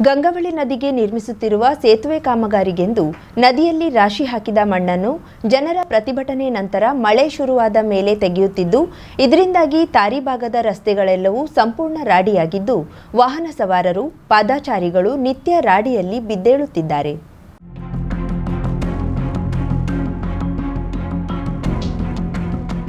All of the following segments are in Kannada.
ಗಂಗಾವಳಿ ನದಿಗೆ ನಿರ್ಮಿಸುತ್ತಿರುವ ಸೇತುವೆ ಕಾಮಗಾರಿಗೆಂದು ನದಿಯಲ್ಲಿ ರಾಶಿ ಹಾಕಿದ ಮಣ್ಣನ್ನು ಜನರ ಪ್ರತಿಭಟನೆ ನಂತರ ಮಳೆ ಶುರುವಾದ ಮೇಲೆ ತೆಗೆಯುತ್ತಿದ್ದು, ಇದರಿಂದಾಗಿ ತಾರಿಭಾಗದ ರಸ್ತೆಗಳೆಲ್ಲವೂ ಸಂಪೂರ್ಣ ರಾಡಿಯಾಗಿದ್ದು, ವಾಹನ ಸವಾರರು, ಪಾದಾಚಾರಿಗಳು ನಿತ್ಯ ರಾಡಿಯಲ್ಲಿ ಬಿದ್ದೇಳುತ್ತಿದ್ದಾರೆ.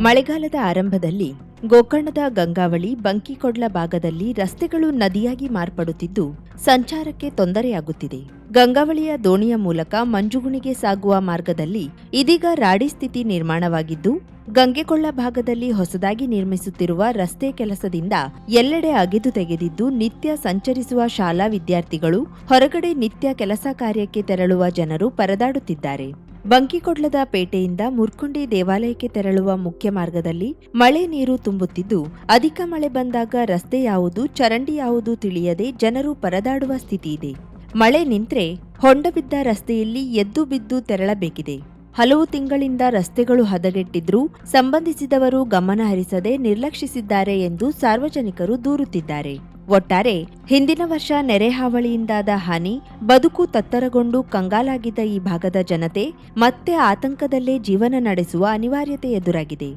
ಮಳೆಗಾಲದ ಆರಂಭದಲ್ಲಿ ಗೋಕರ್ಣದ ಗಂಗಾವಳಿ ಬಂಕಿಕೊಡ್ಲ ಭಾಗದಲ್ಲಿ ರಸ್ತೆಗಳು ನದಿಯಾಗಿ ಮಾರ್ಪಡುತ್ತಿದ್ದು, ಸಂಚಾರಕ್ಕೆ ತೊಂದರೆಯಾಗುತ್ತಿದೆ. ಗಂಗಾವಳಿಯ ದೋಣಿಯ ಮೂಲಕ ಮಂಜುಗುಣಿಗೆ ಸಾಗುವ ಮಾರ್ಗದಲ್ಲಿ ಇದೀಗ ರಾಡಿ ಸ್ಥಿತಿ ನಿರ್ಮಾಣವಾಗಿದ್ದು, ಗಂಗೆಕೊಳ್ಳ ಭಾಗದಲ್ಲಿ ಹೊಸದಾಗಿ ನಿರ್ಮಿಸುತ್ತಿರುವ ರಸ್ತೆ ಕೆಲಸದಿಂದ ಎಲ್ಲೆಡೆ ಅಗೆದು ತೆಗೆದಿದ್ದು, ನಿತ್ಯ ಸಂಚರಿಸುವ ಶಾಲಾ ವಿದ್ಯಾರ್ಥಿಗಳು ಹೊರಗಡೆ ನಿತ್ಯ ಕೆಲಸ ಕಾರ್ಯಕ್ಕೆ ತೆರಳುವ ಜನರು ಪರದಾಡುತ್ತಿದ್ದಾರೆ. ಬಂಕಿಕೊಡ್ಲದ ಪೇಟೆಯಿಂದ ಮುರ್ಕುಂಡಿ ದೇವಾಲಯಕ್ಕೆ ತೆರಳುವ ಮುಖ್ಯ ಮಾರ್ಗದಲ್ಲಿ ಮಳೆ ನೀರು ತುಂಬುತ್ತಿದ್ದು, ಅಧಿಕ ಮಳೆ ಬಂದಾಗ ರಸ್ತೆ ಯಾವುದು, ಚರಂಡಿ ಯಾವುದು ತಿಳಿಯದೆ ಜನರು ಪರದಾಡುವ ಸ್ಥಿತಿ ಇದೆ. ಮಳೆ ನಿಂತ್ರೆ ಹೊಂಡಬಿದ್ದ ರಸ್ತೆಯಲ್ಲಿ ಎದ್ದು ಬಿದ್ದು ತೆರಳಬೇಕಿದೆ. ಹಲವು ತಿಂಗಳಿಂದ ರಸ್ತೆಗಳು ಹದಗೆಟ್ಟಿದ್ರೂ ಸಂಬಂಧಿಸಿದವರು ಗಮನ ಹರಿಸದೆ ನಿರ್ಲಕ್ಷಿಸಿದ್ದಾರೆ ಎಂದು ಸಾರ್ವಜನಿಕರು ದೂರುತ್ತಿದ್ದಾರೆ. ಒಟ್ಟಾರೆ, ಹಿಂದಿನ ವರ್ಷ ನೆರೆ ಹಾವಳಿಯಿಂದಾದ ಹಾನಿ, ಬದುಕು ತತ್ತರಗೊಂಡು ಕಂಗಾಲಾಗಿದ್ದ ಈ ಭಾಗದ ಜನತೆ ಮತ್ತೆ ಆತಂಕದಲ್ಲೇ ಜೀವನ ನಡೆಸುವ ಅನಿವಾರ್ಯತೆ ಎದುರಾಗಿದೆ.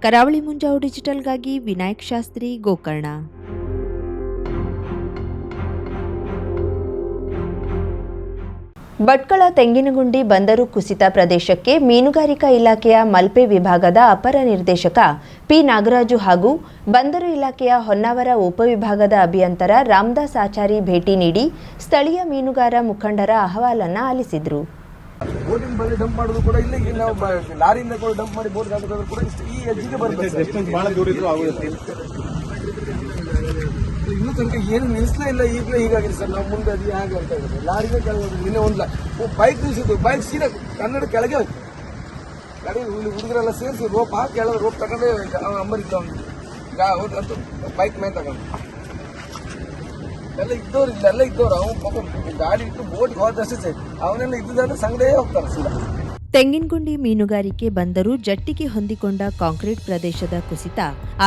ಕರಾವಳಿ ಮುಂಜಾವು ಡಿಜಿಟಲ್ಗಾಗಿ ವಿನಾಯಕ್ ಶಾಸ್ತ್ರಿ ಗೋಕರ್ಣ ಭಟ್ಕಳ ತೆಂಗಿನಗುಂಡಿ ಬಂದರು ಕುಸಿತ ಪ್ರದೇಶಕ್ಕೆ ಮೀನುಗಾರಿಕಾ ಇಲಾಖೆಯ ಮಲ್ಪೆ ವಿಭಾಗದ ಅಪರ ನಿರ್ದೇಶಕ ಪಿ ನಾಗರಾಜು ಹಾಗೂ ಬಂದರು ಇಲಾಖೆಯ ಹೊನ್ನಾವರ ಉಪವಿಭಾಗದ ಅಭಿಯಂತರ ರಾಮದಾಸ್ ಆಚಾರಿ ಭೇಟಿ ನೀಡಿ ಸ್ಥಳೀಯ ಮೀನುಗಾರ ಮುಖಂಡರ ಅಹವಾಲನ್ನು ಆಲಿಸಿದ್ರು. ಇನ್ನೂ ತನಕ ಏನು ನಿಲ್ಲಿಸಲೇ ಇಲ್ಲ, ಈಗಲೇ ಹೀಗಾಗಿದೆ ಸರ್. ನಾವು ಮುಂದೆ ಅದು ಹೇಗೆ ಅಂತ ಹೇಳಿದ್ರೆ, ಲಾರಿಗೆ ಕೆಳಗೆ ನಿನ್ನೆ ಒಂದು ಬೈಕ್ ನಿಲ್ಸಿದ್ದು ಬೈಕ್ ಸೀರೆ ಕನ್ನಡ ಕೆಳಗೆ ಹೋಯ್ತು. ಗಾಡಿ ಹುಡುಗರೆಲ್ಲ ಸೇರಿಸಿ ರೋಪ್ ಹಾಕಿ ಕೆಳಗೆ ರೋಪ್ ತಗೊಂಡೆ ಅಂಬರಿದ್ದ ಅವ್ನು. ಅಂತ ಬೈಕ್ ಮೇಲೆ ತಗೊಂಡು. ಎಲ್ಲ ಇದ್ದವ್ರು ಇಲ್ಲೆಲ್ಲ ಇದ್ದವ್ರು. ಅವ್ನು ಪಾಪ ಗಾಡಿ ಇಟ್ಟು ಬೋಟ್ ಹೋದಷ್ಟೇ ಅವನೆಲ್ಲ ಇದ್ದಿದ್ದಾದ್ರೆ ಸಂಗಡೇ ಹೋಗ್ತಾರೆ ಸೀದಾ. ತೆಂಗಿನಗುಂಡಿ ಮೀನುಗಾರಿಕೆ ಬಂದರು ಜಟ್ಟಿಗೆ ಹೊಂದಿಕೊಂಡ ಕಾಂಕ್ರೀಟ್ ಪ್ರದೇಶದ ಕುಸಿತ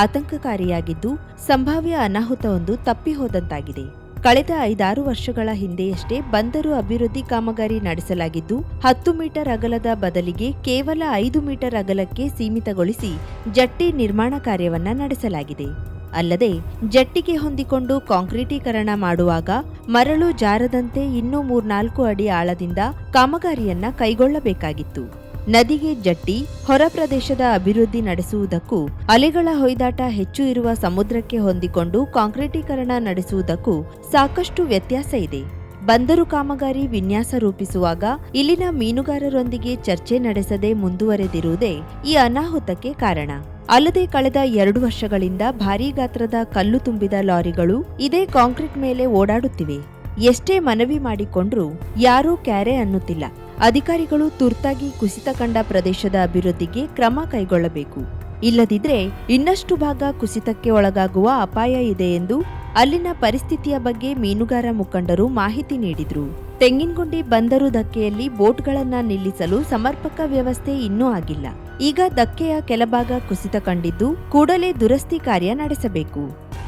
ಆತಂಕಕಾರಿಯಾಗಿದ್ದು, ಸಂಭಾವ್ಯ ಅನಾಹುತವೊಂದು ತಪ್ಪಿಹೋದಂತಾಗಿದೆ. ಕಳೆದ ಐದಾರು ವರ್ಷಗಳ ಹಿಂದೆಯಷ್ಟೇ ಬಂದರು ಅಭಿವೃದ್ಧಿ ಕಾಮಗಾರಿ ನಡೆಸಲಾಗಿದ್ದು, ಹತ್ತು ಮೀಟರ್ ಅಗಲದ ಬದಲಿಗೆ ಕೇವಲ ಐದು ಮೀಟರ್ ಅಗಲಕ್ಕೆ ಸೀಮಿತಗೊಳಿಸಿ ಜಟ್ಟಿ ನಿರ್ಮಾಣ ಕಾರ್ಯವನ್ನ ನಡೆಸಲಾಗಿದೆ. ಅಲ್ಲದೆ ಜಟ್ಟಿಗೆ ಹೊಂದಿಕೊಂಡು ಕಾಂಕ್ರೀಟೀಕರಣ ಮಾಡುವಾಗ ಮರಳು ಜಾರದಂತೆ ಇನ್ನೂ ಮೂರ್ನಾಲ್ಕು ಅಡಿ ಆಳದಿಂದ ಕಾಮಗಾರಿಯನ್ನ ಕೈಗೊಳ್ಳಬೇಕಾಗಿತ್ತು. ನದಿಗೆ ಜಟ್ಟಿ, ಹೊರ ಪ್ರದೇಶದ ಅಭಿವೃದ್ಧಿ ನಡೆಸುವುದಕ್ಕೂ, ಅಲೆಗಳ ಹೊಯ್ದಾಟ ಹೆಚ್ಚು ಇರುವ ಸಮುದ್ರಕ್ಕೆ ಹೊಂದಿಕೊಂಡು ಕಾಂಕ್ರೀಟೀಕರಣ ನಡೆಸುವುದಕ್ಕೂ ಸಾಕಷ್ಟು ವ್ಯತ್ಯಾಸ ಇದೆ. ಬಂದರು ಕಾಮಗಾರಿ ವಿನ್ಯಾಸ ರೂಪಿಸುವಾಗ ಇಲ್ಲಿನ ಮೀನುಗಾರರೊಂದಿಗೆ ಚರ್ಚೆ ನಡೆಸದೆ ಮುಂದುವರೆದಿರುವುದೇ ಈ ಅನಾಹುತಕ್ಕೆ ಕಾರಣ. ಅಲ್ಲದೆ ಕಳೆದ ಎರಡು ವರ್ಷಗಳಿಂದ ಭಾರೀ ಗಾತ್ರದ ಕಲ್ಲು ತುಂಬಿದ ಲಾರಿಗಳು ಇದೇ ಕಾಂಕ್ರೀಟ್ ಮೇಲೆ ಓಡಾಡುತ್ತಿವೆ. ಎಷ್ಟೇ ಮನವಿ ಮಾಡಿಕೊಂಡ್ರೂ ಯಾರೂ ಕ್ಯಾರೆ ಅನ್ನುತ್ತಿಲ್ಲ. ಅಧಿಕಾರಿಗಳು ತುರ್ತಾಗಿ ಕುಸಿತ ಕಂಡ ಪ್ರದೇಶದ ಅಭಿವೃದ್ಧಿಗೆ ಕ್ರಮ ಕೈಗೊಳ್ಳಬೇಕು. ಇಲ್ಲದಿದ್ರೆ ಇನ್ನಷ್ಟು ಭಾಗ ಕುಸಿತಕ್ಕೆ ಒಳಗಾಗುವ ಅಪಾಯ ಇದೆ ಎಂದು ಅಲ್ಲಿನ ಪರಿಸ್ಥಿತಿಯ ಬಗ್ಗೆ ಮೀನುಗಾರ ಮುಖಂಡರು ಮಾಹಿತಿ ನೀಡಿದರು. ತೆಂಗಿನಗುಂಡಿ ಬಂದರು ಧಕ್ಕೆಯಲ್ಲಿ ಬೋಟ್ಗಳನ್ನು ನಿಲ್ಲಿಸಲು ಸಮರ್ಪಕ ವ್ಯವಸ್ಥೆ ಇನ್ನೂ ಆಗಿಲ್ಲ. ಈಗ ಧಕ್ಕೆಯ ಕೆಲಭಾಗ ಕುಸಿತ ಕಂಡಿದ್ದು ಕೂಡಲೇ ದುರಸ್ತಿ ಕಾರ್ಯ ನಡೆಸಬೇಕು.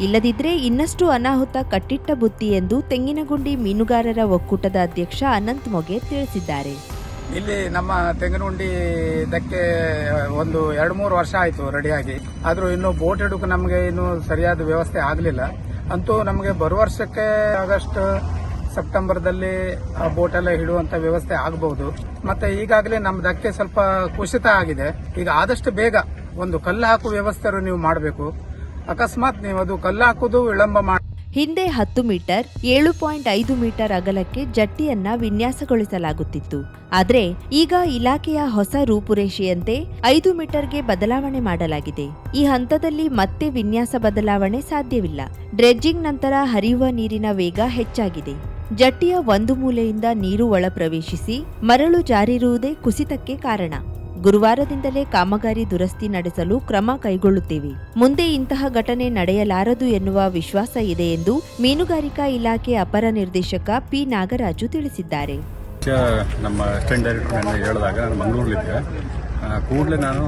ಇಲ್ಲದಿದ್ರೆ ಇನ್ನಷ್ಟು ಅನಾಹುತ ಕಟ್ಟಿಟ್ಟ ಬುತ್ತಿ ಎಂದು ತೆಂಗಿನಗುಂಡಿ ಮೀನುಗಾರರ ಒಕ್ಕೂಟದ ಅಧ್ಯಕ್ಷ ಅನಂತ್ ಮೊಗೆ ತಿಳಿಸಿದ್ದಾರೆ. ಇಲ್ಲಿ ನಮ್ಮ ತೆಂಗಿನಗುಂಡಿ ಇದಕ್ಕೆ ಒಂದು ಎರಡು ಮೂರು ವರ್ಷ ಆಯಿತು ರೆಡಿಯಾಗಿ ಆದರೂ ಇನ್ನು ಬೋಟ್ ಹಿಡುಕು ನಮಗೆ ಇನ್ನೂ ಸರಿಯಾದ ವ್ಯವಸ್ಥೆ ಆಗಲಿಲ್ಲ. ಅಂತೂ ನಮಗೆ ಬರುವ ವರ್ಷಕ್ಕೆ ಆಗಸ್ಟ್, ಸೆಪ್ಟೆಂಬರ್ದಲ್ಲಿ ಬೋಟ್ ಎಲ್ಲ ಹಿಡುವಂತ ವ್ಯವಸ್ಥೆ ಆಗಬಹುದು ಮತ್ತೆ ಈಗಾಗಲೇ ನಮ್ದಕ್ಕೆ ಸ್ವಲ್ಪ ಕುಸಿತ ಆಗಿದೆ. ಈಗ ಆದಷ್ಟು ಬೇಗ ಒಂದು ಕಲ್ಲು ಹಾಕುವ ವ್ಯವಸ್ಥೆ ನೀವು ಮಾಡಬೇಕು. ಅಕಸ್ಮಾತ್ ನೀವು ಅದು ಕಲ್ಲು ಹಾಕೋದು ವಿಳಂಬ ಮಾಡಿ ಹಿಂದೆ ಹತ್ತು ಮೀಟರ್, ಏಳು ಪಾಯಿಂಟ್ ಐದು ಮೀಟರ್ ಅಗಲಕ್ಕೆ ಜಟ್ಟಿಯನ್ನ ವಿನ್ಯಾಸಗೊಳಿಸಲಾಗುತ್ತಿತ್ತು. ಆದರೆ, ಈಗ ಇಲಾಖೆಯ ಹೊಸ ರೂಪುರೇಷೆಯಂತೆ ಐದು ಮೀಟರ್ಗೆ ಬದಲಾವಣೆ ಮಾಡಲಾಗಿದೆ. ಈ ಹಂತದಲ್ಲಿ ಮತ್ತೆ ವಿನ್ಯಾಸ ಬದಲಾವಣೆ ಸಾಧ್ಯವಿಲ್ಲ. ಡ್ರೆಡ್ಜಿಂಗ್ ನಂತರ ಹರಿಯುವ ನೀರಿನ ವೇಗ ಹೆಚ್ಚಾಗಿದೆ. ಜಟ್ಟಿಯ ಒಂದು ಮೂಲೆಯಿಂದ ನೀರು ಒಳ ಪ್ರವೇಶಿಸಿ ಮರಳು ಜಾರಿರುವುದೇ ಕುಸಿತಕ್ಕೆ ಕಾರಣ. ಗುರುವಾರದಿಂದಲೇ ಕಾಮಗಾರಿ ದುರಸ್ತಿ ನಡೆಸಲು ಕ್ರಮ ಕೈಗೊಳ್ಳುತ್ತೇವೆ. ಮುಂದೆ ಇಂತಹ ಘಟನೆ ನಡೆಯಲಾರದು ಎನ್ನುವ ವಿಶ್ವಾಸ ಇದೆ ಎಂದು ಮೀನುಗಾರಿಕಾ ಇಲಾಖೆ ಅಪರ ನಿರ್ದೇಶಕ ಪಿ ನಾಗರಾಜು ತಿಳಿಸಿದ್ದಾರೆ. ನಮ್ಮ ನಾನು ಕೂಡಲೇ ನಾನು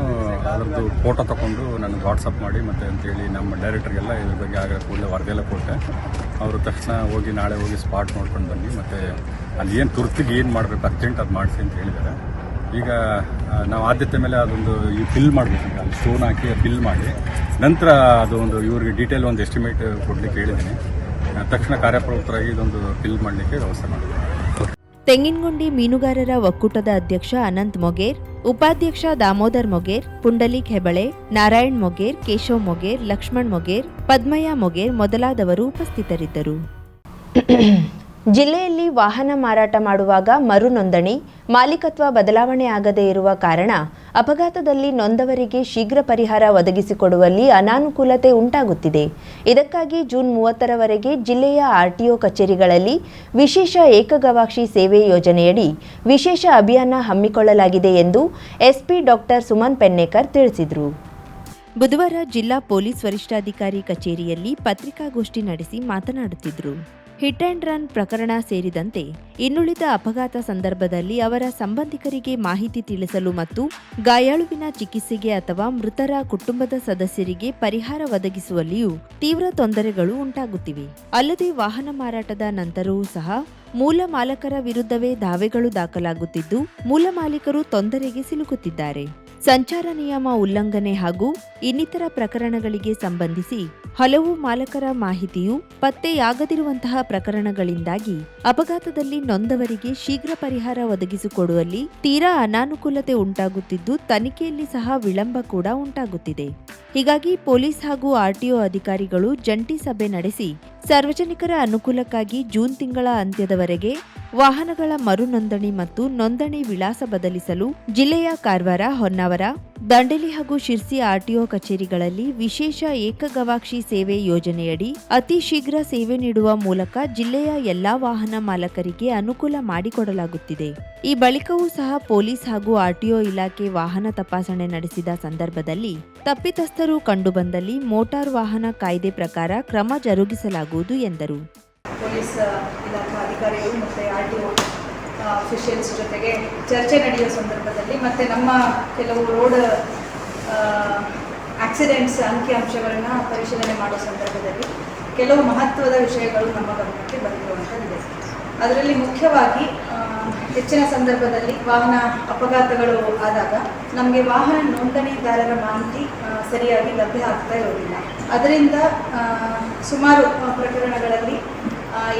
ಅದರದ್ದು ಫೋಟೋ ತಗೊಂಡು ನನಗೆ ವಾಟ್ಸಪ್ ಮಾಡಿ ಮತ್ತೆ ಅಂತೇಳಿ ನಮ್ಮ ಡೈರೆಕ್ಟರ್ಗೆಲ್ಲ ಇದ್ರ ಬಗ್ಗೆ ಆಗ ಕೂಡಲೇ ವರದಿಯೆಲ್ಲ ಕೊಟ್ಟೆ. ಅವರು ತಕ್ಷಣ ಹೋಗಿ ನಾಳೆ ಹೋಗಿ ಸ್ಪಾಟ್ ನೋಡ್ಕೊಂಡು ಬನ್ನಿ ಮತ್ತು ಅಲ್ಲಿ ಏನು ತುರ್ತಿಗೆ ಏನು ಮಾಡಬೇಕು ಅರ್ಜೆಂಟ್ ಅದು ಮಾಡಿಸಿ ಅಂತ ಹೇಳಿದ್ದಾರೆ. ಈಗ ನಾವು ಆದ್ಯತೆ ಮೇಲೆ ಅದೊಂದು ಈ ಫಿಲ್ ಮಾಡಬೇಕು ಸ್ಟೋನ್ ಹಾಕಿ ಫಿಲ್ ಮಾಡಿ, ನಂತರ ಅದು ಒಂದು ಇವ್ರಿಗೆ ಡೀಟೇಲ್ ಒಂದು ಎಸ್ಟಿಮೇಟ್ ಕೊಡಲಿಕ್ಕೆ ಹೇಳಿದ್ದೀನಿ. ತಕ್ಷಣ ಕಾರ್ಯಪ್ರವೃತ್ತರಾಗಿ ಇದೊಂದು ಫಿಲ್ ಮಾಡಲಿಕ್ಕೆ ವ್ಯವಸ್ಥೆ ಮಾಡಿದ್ದೀನಿ. ತೆಂಗಿನಗುಂಡಿ ಮೀನುಗಾರರ ಒಕ್ಕೂಟದ ಅಧ್ಯಕ್ಷ ಅನಂತ್ ಮೊಗೇರ್, ಉಪಾಧ್ಯಕ್ಷ ದಾಮೋದರ್ ಮೊಗೇರ್, ಪುಂಡಲಿಕ್ ಹೆಬಳೆ, ನಾರಾಯಣ್ ಮೊಗೇರ್, ಕೇಶವ್ ಮೊಗೇರ್, ಲಕ್ಷ್ಮಣ್ ಮೊಗೇರ್, ಪದ್ಮಯ್ಯ ಮೊಗೇರ್ ಮೊದಲಾದವರು ಉಪಸ್ಥಿತರಿದ್ದರು. ಜಿಲ್ಲೆಯಲ್ಲಿ ವಾಹನ ಮಾರಾಟ ಮಾಡುವಾಗ ಮರು ನೋಂದಣಿ, ಮಾಲೀಕತ್ವ ಬದಲಾವಣೆ ಆಗದೇ ಇರುವ ಕಾರಣ ಅಪಘಾತದಲ್ಲಿ ನೊಂದವರಿಗೆ ಶೀಘ್ರ ಪರಿಹಾರ ಒದಗಿಸಿಕೊಡುವಲ್ಲಿ ಅನಾನುಕೂಲತೆ ಉಂಟಾಗುತ್ತಿದೆ. ಇದಕ್ಕಾಗಿ ಜೂನ್ ಮೂವತ್ತರವರೆಗೆ ಜಿಲ್ಲೆಯ ಆರ್ಟಿಒ ಕಚೇರಿಗಳಲ್ಲಿ ವಿಶೇಷ ಏಕಗವಾಕ್ಷಿ ಸೇವೆ ಯೋಜನೆಯಡಿ ವಿಶೇಷ ಅಭಿಯಾನ ಹಮ್ಮಿಕೊಳ್ಳಲಾಗಿದೆ ಎಂದು ಎಸ್ಪಿ ಡಾಕ್ಟರ್ ಸುಮನ್ ಪೆನ್ನೇಕರ್ ತಿಳಿಸಿದರು. ಬುಧವಾರ ಜಿಲ್ಲಾ ಪೊಲೀಸ್ ವರಿಷ್ಠಾಧಿಕಾರಿ ಕಚೇರಿಯಲ್ಲಿ ಪತ್ರಿಕಾಗೋಷ್ಠಿ ನಡೆಸಿ ಮಾತನಾಡುತ್ತಿದ್ದರು. ಹಿಟ್ ಆ್ಯಂಡ್ ರನ್ ಪ್ರಕರಣ ಸೇರಿದಂತೆ ಇನ್ನುಳಿದ ಅಪಘಾತ ಸಂದರ್ಭದಲ್ಲಿ ಅವರ ಸಂಬಂಧಿಕರಿಗೆ ಮಾಹಿತಿ ತಿಳಿಸಲು ಮತ್ತು ಗಾಯಾಳುವಿನ ಚಿಕಿತ್ಸೆಗೆ ಅಥವಾ ಮೃತರ ಕುಟುಂಬದ ಸದಸ್ಯರಿಗೆ ಪರಿಹಾರ ಒದಗಿಸುವಲ್ಲಿಯೂ ತೀವ್ರ ತೊಂದರೆಗಳು ಉಂಟಾಗುತ್ತಿವೆ. ಅಲ್ಲದೆ ವಾಹನ ಮಾರಾಟದ ನಂತರವೂ ಸಹ ಮೂಲ ಮಾಲಕರ ವಿರುದ್ಧವೇ ದಾವೆಗಳು ದಾಖಲಾಗುತ್ತಿದ್ದು, ಮೂಲ ಮಾಲೀಕರು ತೊಂದರೆಗೆ ಸಿಲುಕುತ್ತಿದ್ದಾರೆ. ಸಂಚಾರ ನಿಯಮ ಉಲ್ಲಂಘನೆ ಹಾಗೂ ಇನ್ನಿತರ ಪ್ರಕರಣಗಳಿಗೆ ಸಂಬಂಧಿಸಿ ಹಲವು ಮಾಲಕರ ಮಾಹಿತಿಯು ಪತ್ತೆಯಾಗದಿರುವಂತಹ ಪ್ರಕರಣಗಳಿಂದಾಗಿ ಅಪಘಾತದಲ್ಲಿ ನೊಂದವರಿಗೆ ಶೀಘ್ರ ಪರಿಹಾರ ಒದಗಿಸಿಕೊಡುವಲ್ಲಿ ತೀರಾ ಅನಾನುಕೂಲತೆ ಉಂಟಾಗುತ್ತಿದ್ದು ತನಿಖೆಯಲ್ಲಿ ಸಹ ವಿಳಂಬ ಕೂಡ ಉಂಟಾಗುತ್ತಿದೆ. ಹೀಗಾಗಿ ಪೊಲೀಸ್ ಹಾಗೂ ಆರ್ಟಿಒ ಅಧಿಕಾರಿಗಳು ಜಂಟಿ ಸಭೆ ನಡೆಸಿ ಸಾರ್ವಜನಿಕರ ಅನುಕೂಲಕ್ಕಾಗಿ ಜೂನ್ ತಿಂಗಳ ಅಂತ್ಯದವರೆಗೆ ವಾಹನಗಳ ಮರು ನೋಂದಣಿ ಮತ್ತು ನೋಂದಣಿ ವಿಳಾಸ ಬದಲಿಸಲು ಜಿಲ್ಲೆಯ ಕಾರವಾರ, ಹೊನ್ನಾವರ, ದಾಂಡೇಲಿ ಹಾಗೂ ಶಿರ್ಸಿ ಆರ್ಟಿಒ ಕಚೇರಿಗಳಲ್ಲಿ ವಿಶೇಷ ಏಕಗವಾಕ್ಷಿ ಸೇವೆ ಯೋಜನೆಯಡಿ ಅತಿ ಶೀಘ್ರ ಸೇವೆ ನೀಡುವ ಮೂಲಕ ಜಿಲ್ಲೆಯ ಎಲ್ಲಾ ವಾಹನ ಮಾಲಕರಿಗೆ ಅನುಕೂಲ ಮಾಡಿಕೊಡಲಾಗುತ್ತಿದೆ. ಈ ಬಳಿಕವೂ ಸಹ ಪೊಲೀಸ್ ಹಾಗೂ ಆರ್ಟಿಒ ಇಲಾಖೆ ವಾಹನ ತಪಾಸಣೆ ನಡೆಸಿದ ಸಂದರ್ಭದಲ್ಲಿ ತಪ್ಪಿತಸ್ಥರು ಕಂಡುಬಂದಲ್ಲಿ ಮೋಟಾರ್ ವಾಹನ ಕಾಯ್ದೆ ಪ್ರಕಾರ ಕ್ರಮ ಜರುಗಿಸಲಾಗುವುದು ಎಂದರು. ಪೊಲೀಸ್ ಇಲಾಖಾ ಅಧಿಕಾರಿಗಳು ಮತ್ತು ಆರ್ ಟಿ ಅಫಿಷಿಯಲ್ಸ್ ಜೊತೆಗೆ ಚರ್ಚೆ ನಡೆಯುವ ಸಂದರ್ಭದಲ್ಲಿ ಮತ್ತು ನಮ್ಮ ಕೆಲವು ರೋಡ್ ಆಕ್ಸಿಡೆಂಟ್ಸ್ ಅಂಕಿಅಂಶಗಳನ್ನು ಪರಿಶೀಲನೆ ಮಾಡುವ ಸಂದರ್ಭದಲ್ಲಿ ಕೆಲವು ಮಹತ್ವದ ವಿಷಯಗಳು ನಮ್ಮ ಗಮನಕ್ಕೆ ಬಂದಿರುವಂಥದ್ದಿದೆ. ಅದರಲ್ಲಿ ಮುಖ್ಯವಾಗಿ ಹೆಚ್ಚಿನ ಸಂದರ್ಭದಲ್ಲಿ ವಾಹನ ಅಪಘಾತಗಳು ಆದಾಗ ನಮಗೆ ವಾಹನ ನೋಂದಣಿದಾರರ ಮಾಹಿತಿ ಸರಿಯಾಗಿ ಲಭ್ಯ ಆಗ್ತಾ ಇರೋದಿಲ್ಲ. ಅದರಿಂದ ಸುಮಾರು ಪ್ರಕರಣಗಳಲ್ಲಿ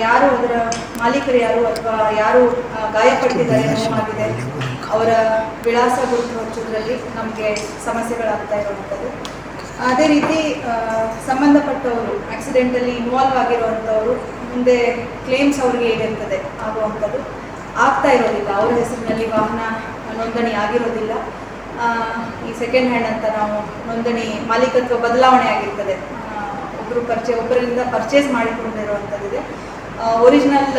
ಯಾರು ಅದರ ಮಾಲೀಕರು ಯಾರು ಅಥವಾ ಯಾರು ಗಾಯಪಟ್ಟಿದ್ದಾರೆ ನೋವಾಗಿದೆ ಅವರ ವಿಳಾಸ ಗುರುತು ಹಚ್ಚೋದ್ರಲ್ಲಿ ನಮಗೆ ಸಮಸ್ಯೆಗಳಾಗ್ತಾ ಇರುವಂಥದ್ದು. ಅದೇ ರೀತಿ ಸಂಬಂಧಪಟ್ಟವರು ಆಕ್ಸಿಡೆಂಟಲ್ಲಿ ಇನ್ವಾಲ್ವ್ ಆಗಿರುವಂಥವರು, ಮುಂದೆ ಕ್ಲೇಮ್ಸ್ ಅವ್ರಿಗೆ ಏನಿರ್ತದೆ ಆಗುವಂಥದ್ದು. ಆಗ್ತಾ ಇರೋದಿಲ್ಲ. ಅವರ ಹೆಸರಿನಲ್ಲಿ ವಾಹನ ನೋಂದಣಿ ಆಗಿರೋದಿಲ್ಲ. ಈ ಸೆಕೆಂಡ್ ಹ್ಯಾಂಡ್ ಅಂತ ನಾವು ನೋಂದಣಿ ಮಾಲೀಕತ್ವ ಬದಲಾವಣೆ ಆಗಿರ್ತದೆ. ಒಬ್ಬರು ಪರ್ಚೇ ಒಬ್ಬರಿಂದ ಪರ್ಚೇಸ್ ಮಾಡಿಕೊಂಡಿರುವಂಥದ್ದಿದೆ ಒರಿಜಿನಲ್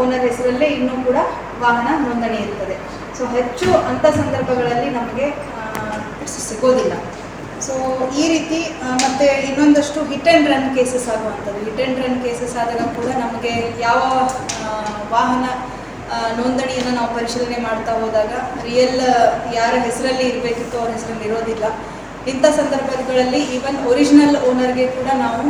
ಓನರ್ ಹೆಸರಲ್ಲೇ ಇನ್ನೂ ಕೂಡ ವಾಹನ ನೋಂದಣಿ ಇರ್ತದೆ. ಸೊ ಹೆಚ್ಚು ಅಂಥ ಸಂದರ್ಭಗಳಲ್ಲಿ ನಮಗೆ ಸಿಗೋದಿಲ್ಲ. ಸೊ ಈ ರೀತಿ ಮತ್ತು ಇನ್ನೊಂದಷ್ಟು ಹಿಟ್ ಆ್ಯಂಡ್ ರನ್ ಕೇಸಸ್ ಆಗುವಂಥದ್ದು. ಹಿಟ್ ಆ್ಯಂಡ್ ರನ್ ಕೇಸಸ್ ಆದಾಗ ಕೂಡ ನಮಗೆ ಯಾವ ವಾಹನ ನೋಂದಣಿಯನ್ನು ನಾವು ಪರಿಶೀಲನೆ ಮಾಡ್ತಾ ಹೋದಾಗ ರಿಯಲ್ ಯಾರ ಹೆಸರಲ್ಲಿ ಇರಬೇಕಿತ್ತು ಅವ್ರ ಹೆಸರಲ್ಲಿ ಇರೋದಿಲ್ಲ. ಇಂಥ ಸಂದರ್ಭಗಳಲ್ಲಿ ಈವನ್ ಒರಿಜಿನಲ್ ಓನರ್ಗೆ ಕೂಡ ನಾವು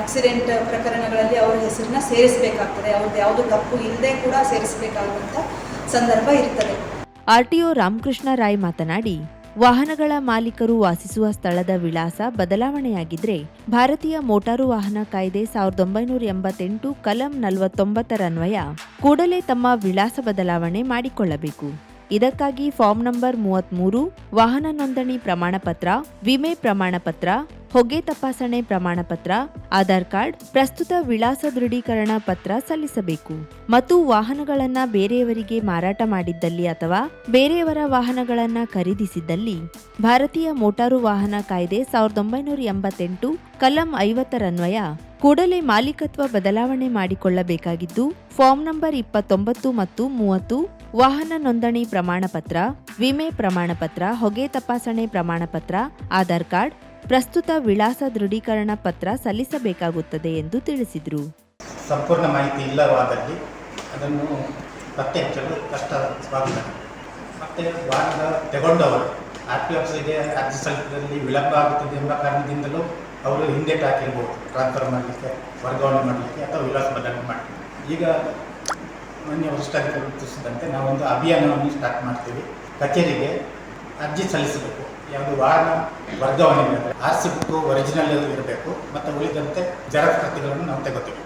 ಆಕ್ಸಿಡೆಂಟ್ ಪ್ರಕರಣಗಳಲ್ಲಿ ಅವ್ರ ಹೆಸರನ್ನ ಸೇರಿಸಬೇಕಾಗ್ತದೆ. ಅವ್ರದ್ದು ಯಾವುದು ತಪ್ಪು ಇಲ್ಲದೆ ಕೂಡ ಸೇರಿಸಬೇಕಾಗುವಂಥ ಸಂದರ್ಭ ಇರ್ತದೆ. ಆರ್ಟಿಒ ರಾಮಕೃಷ್ಣ ರಾಯ್ ಮಾತನಾಡಿ ವಾಹನಗಳ ಮಾಲೀಕರು ವಾಸಿಸುವ ಸ್ಥಳದ ವಿಳಾಸ ಬದಲಾವಣೆಯಾಗಿದ್ರೆ ಭಾರತೀಯ ಮೋಟಾರು ವಾಹನ ಕಾಯ್ದೆ ಸಾವಿರದ ಒಂಬೈನೂರ ಎಂಬತ್ತೆಂಟು ಕಲಂ ನಲವತ್ತೊಂಬತ್ತರನ್ವಯ ಕೂಡಲೇ ತಮ್ಮ ವಿಳಾಸ ಬದಲಾವಣೆ ಮಾಡಿಕೊಳ್ಳಬೇಕು. ಇದಕ್ಕಾಗಿ ಫಾರ್ಮ್ ನಂಬರ್ ಮೂವತ್ಮೂರು ವಾಹನ ನೋಂದಣಿ ಪ್ರಮಾಣಪತ್ರ, ವಿಮೆ ಪ್ರಮಾಣಪತ್ರ ಹೊಗೆ ತಪಾಸಣೆ ಪ್ರಮಾಣಪತ್ರ ಆಧಾರ್ ಕಾರ್ಡ್, ಪ್ರಸ್ತುತ ವಿಳಾಸ ದೃಢೀಕರಣ ಪತ್ರ ಸಲ್ಲಿಸಬೇಕು. ಮತ್ತು ವಾಹನಗಳನ್ನ ಬೇರೆಯವರಿಗೆ ಮಾರಾಟ ಮಾಡಿದ್ದಲ್ಲಿ ಅಥವಾ ಬೇರೆಯವರ ವಾಹನಗಳನ್ನ ಖರೀದಿಸಿದ್ದಲ್ಲಿ, ಭಾರತೀಯ ಮೋಟಾರು ವಾಹನ ಕಾಯ್ದೆ ಸಾವಿರದ ಒಂಬೈನೂರ ಎಂಬತ್ತೆಂಟು, ಕಲಂ ಐವತ್ತರನ್ವಯ ಕೂಡಲೇ ಮಾಲೀಕತ್ವ ಬದಲಾವಣೆ ಮಾಡಿಕೊಳ್ಳಬೇಕಾಗಿದ್ದು, ಫಾರ್ಮ್ ನಂಬರ್ ಇಪ್ಪತ್ತೊಂಬತ್ತು ಮತ್ತು ಮೂವತ್ತು, ವಾಹನ ನೋಂದಣಿ ಪ್ರಮಾಣಪತ್ರ ವಿಮೆ ಪ್ರಮಾಣಪತ್ರ ಹೊಗೆ ತಪಾಸಣೆ ಪ್ರಮಾಣಪತ್ರ ಆಧಾರ್ ಕಾರ್ಡ್ ಪ್ರಸ್ತುತ ವಿಳಾಸ ದೃಢೀಕರಣ ಪತ್ರ ಸಲ್ಲಿಸಬೇಕಾಗುತ್ತದೆ ಎಂದು ತಿಳಿಸಿದರು. ಸಂಪೂರ್ಣ ಮಾಹಿತಿ ಇಲ್ಲವಾದಲ್ಲಿ ಅದನ್ನು ಪತ್ತೆ ಹಚ್ಚಲು ಸ್ವಾಗತ ಮತ್ತೆ ವಾಹನದ ತಗೊಂಡವರು ಆರ್ ಪಿ ಆಫೀಸರಿಗೆ ಅರ್ಜಿ ಸಲ್ಲಿಸಿದಲ್ಲಿ ವಿಳಂಬ ಆಗುತ್ತದೆ ಎಂಬ ಕಾರಣದಿಂದಲೂ ಅವರು ಹಿಂದೆ ಟಾಕಿರ್ಬೋದು. ಟ್ರಾನ್ಸ್ಫರ್ ಮಾಡಲಿಕ್ಕೆ, ವರ್ಗಾವಣೆ ಮಾಡಲಿಕ್ಕೆ ಅಥವಾ ವಿಳಾಸ ಬದಲಾವಣೆ ಮಾಡಲಿಕ್ಕೆ ಈಗ ಮಾನ್ಯ ವರಿಷ್ಠಾಧಿಕಾರಿ ಗುರುತಿಸಿದಂತೆ ನಾವೊಂದು ಅಭಿಯಾನವನ್ನು ಸ್ಟಾರ್ಟ್ ಮಾಡ್ತೀವಿ. ಕಚೇರಿಗೆ ಅರ್ಜಿ ಸಲ್ಲಿಸಬೇಕು. ಯಾವುದು ವಾಹನ ವರ್ಗಾವಣೆ ಇರಬೇಕು ಆರ್ ಸಿ ಬುಕ್ ಒರಿಜಿನಲ್ ಇರಬೇಕು, ಮತ್ತು ಉಳಿದಂತೆ ಜೆರಾಕ್ಸ್ ಪ್ರತಿಗಳನ್ನು ನಾವು ತೆಗೋತೀವಿ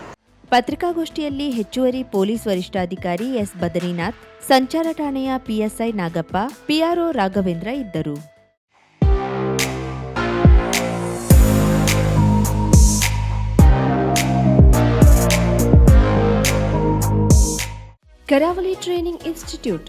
ಪತ್ರಿಕಾಗೋಷ್ಠಿಯಲ್ಲಿ ಹೆಚ್ಚುವರಿ ಪೊಲೀಸ್ ವರಿಷ್ಠಾಧಿಕಾರಿ ಎಸ್. ಬದರಿನಾಥ್, ಸಂಚಾರ ಠಾಣೆಯ ಪಿಎಸ್ಐ ನಾಗಪ್ಪ ಪಿಆರ್ಒ ರಾಘವೇಂದ್ರ ಇದ್ದರು. Karavali training institute